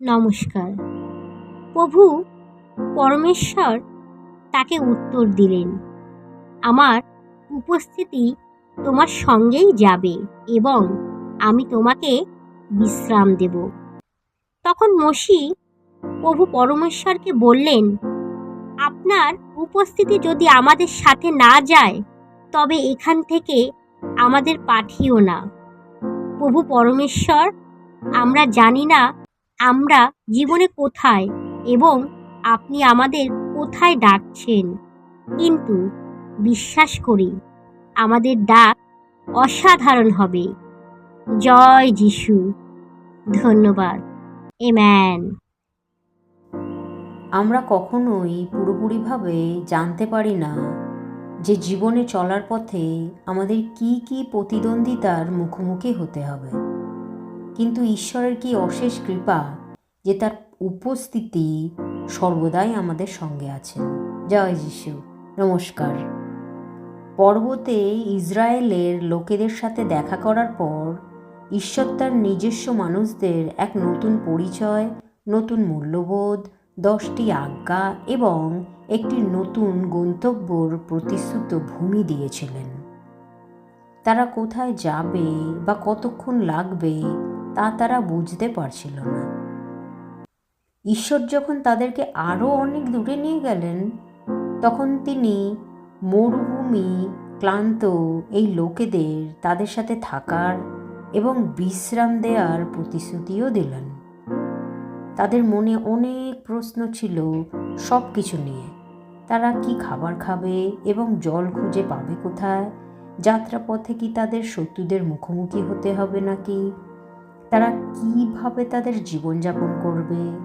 নমস্কার। প্রভু পরমেশ্বর তাকে উত্তর দিলেন, আমার উপস্থিতি তোমার সঙ্গেই যাবে এবং আমি তোমাকে বিশ্রাম দেব। তখন মসি প্রভু পরমেশ্বরকে বললেন, আপনার উপস্থিতি যদি আমাদের সাথে না যায়, তবে এখান থেকে আমাদের পাঠিও না। প্রভু পরমেশ্বর, আমরা জানি না আমরা জীবনে কোথায় এবং আপনি আমাদের কোথায় ডাকছেন? কিন্তু বিশ্বাস করি, আমাদের ডাক অসাধারণ হবে। জয় যিশু। ধন্যবাদ। এম্যান আমরা কখনোই পুরোপুরিভাবে জানতে পারি না যে জীবনে চলার পথে আমাদের কি কি প্রতিদ্বন্দ্বিতার মুখোমুখি হতে হবে। কিন্তু ঈশ্বরের কি অশেষ কৃপা যে তার উপস্থিতি সর্বদাই আমাদের সঙ্গে আছেন? জয় যিশু। নমস্কার। পর্বতে ইসরায়েলের লোকেদের সাথে দেখা করার পর ঈশ্বর তার নিজস্ব মানুষদের এক নতুন পরিচয়, নতুন মূল্যবোধ, দশটি আজ্ঞা এবং একটি নতুন গন্তব্যর প্রতিশ্রুত ভূমি দিয়েছিলেন। তারা কোথায় যাবে বা কতক্ষণ লাগবে তা তারা বুঝতে পারছিল না। ঈশ্বর যখন তাদেরকে আরও অনেক দূরে নিয়ে গেলেন, তখন তিনি মরুভূমি, ক্লান্ত এই লোকেদের তাদের সাথে থাকার এবং বিশ্রাম দেওয়ার প্রতিশ্রুতিও দিলেন। তাদের মনে অনেক প্রশ্ন ছিল সব কিছু নিয়ে। তারা কি খাবার খাবে এবং জল খুঁজে পাবে কোথায়? যাত্রাপথে কি তাদের শত্রুদের মুখোমুখি হতে হবে নাকি? তারা কীভাবে তাদের জীবনযাপন করবে?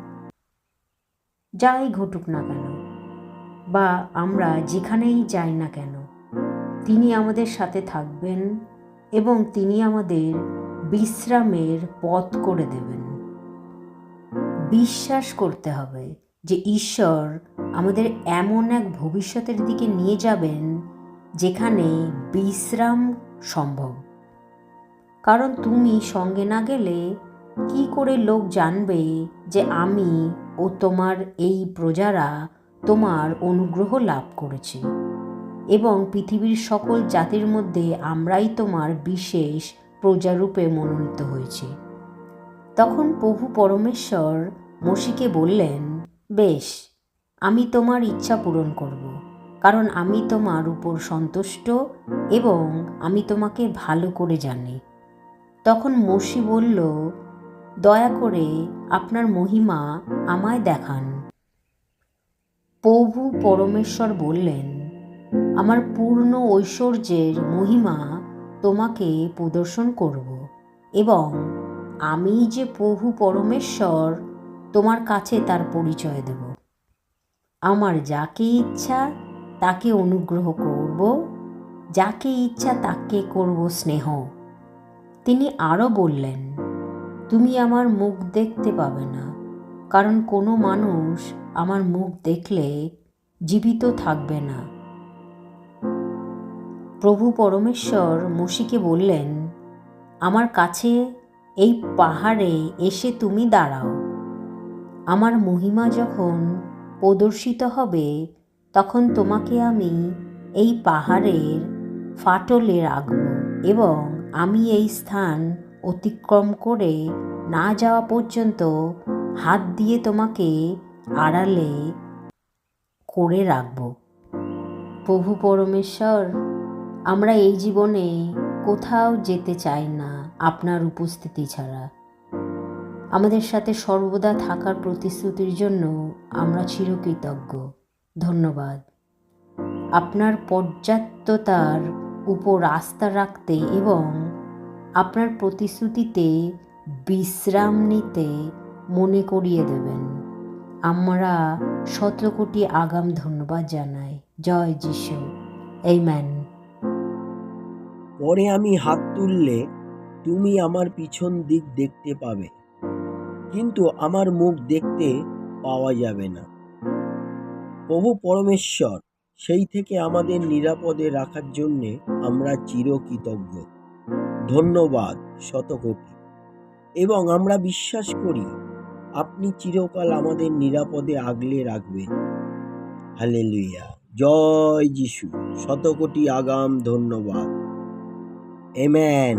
যাই ঘটুক না কেন, বা আমরা যেখানেই যাই না কেন, তিনি আমাদের সাথে থাকবেন এবং তিনি আমাদের বিশ্রামের পথ করে দেবেন। বিশ্বাস করতে হবে যে ঈশ্বর আমাদের এমন এক ভবিষ্যতের দিকে নিয়ে যাবেন যেখানে বিশ্রাম সম্ভব। কারণ তুমি সঙ্গে না গেলে কি করে লোক জানবে যে আমি ও তোমার এই প্রজারা তোমার অনুগ্রহ লাভ করেছি? এবং পৃথিবীর সকল জাতির মধ্যে আমরাই তোমার বিশেষ প্রজারূপে মনোনীত হয়েছি। তখন প্রভু পরমেশ্বর মসিকে বললেন, বেশ, আমি তোমার ইচ্ছা পূরণ করব, কারণ আমি তোমার উপর সন্তুষ্ট এবং আমি তোমাকে ভালো করে জানি। তখন মসি বলল, দয়া করে আপনার মহিমা আমায় দেখান। প্রভু পরমেশ্বর বললেন, আমার পূর্ণ ঐশ্বর্যের মহিমা তোমাকে প্রদর্শন করব এবং আমি যে প্রভু পরমেশ্বর, তোমার কাছে তার পরিচয় দেব। আমার যাকে ইচ্ছা, তাকে অনুগ্রহ করব, যাকে ইচ্ছা তাকে করব স্নেহ। তিনি আরও বললেন, তুমি আমার মুখ দেখতে পাবে না, কারণ কোনো মানুষ আমার মুখ দেখলে জীবিত থাকবে না। প্রভু পরমেশ্বর মসিকে বললেন, আমার কাছে এই পাহাড়ে এসে তুমি দাঁড়াও। আমার মহিমা যখন প্রদর্শিত হবে, তখন তোমাকে আমি এই পাহাড়ের ফাটলে রাখব এবং আমি এই স্থান অতিক্রম করে না যাওয়া পর্যন্ত হাত দিয়ে তোমাকে আড়ালে করে রাখব। প্রভু পরমেশ্বর, আমরা এই জীবনে কোথাও যেতে চাই না আপনার উপস্থিতি ছাড়া। আমাদের সাথে সর্বদা থাকার প্রতিশ্রুতির জন্য আমরা চিরকৃতজ্ঞ। ধন্যবাদ। আপনার পর্যাপ্ততার উপর আস্থা রাখতে এবং আপনার প্রতিশ্রুতিতে, বিশ্রাম নিতে মনে করিয়ে দেবেন। আমরা সতেরো কোটি আগাম ধন্যবাদ জানাই। জয় যিশু। এই ম্যান পরে আমি হাত তুললে তুমি আমার পিছন দিক দেখতে পাবে। কিন্তু আমার মুখ দেখতে পাওয়া যাবে না। প্রভু পরমেশ্বর, সেই থেকে আমাদের নিরাপদে রাখার জন্যে আমরা চিরকৃতজ্ঞ। ধন্যবাদ, শতকোটি। এবং আমরা বিশ্বাস করি, আপনি চিরকাল আমাদের নিরাপদে আগলে রাখবেন। হালে লুইয়া জয় যিশু। শতকোটি আগাম ধন্যবাদ। এমেন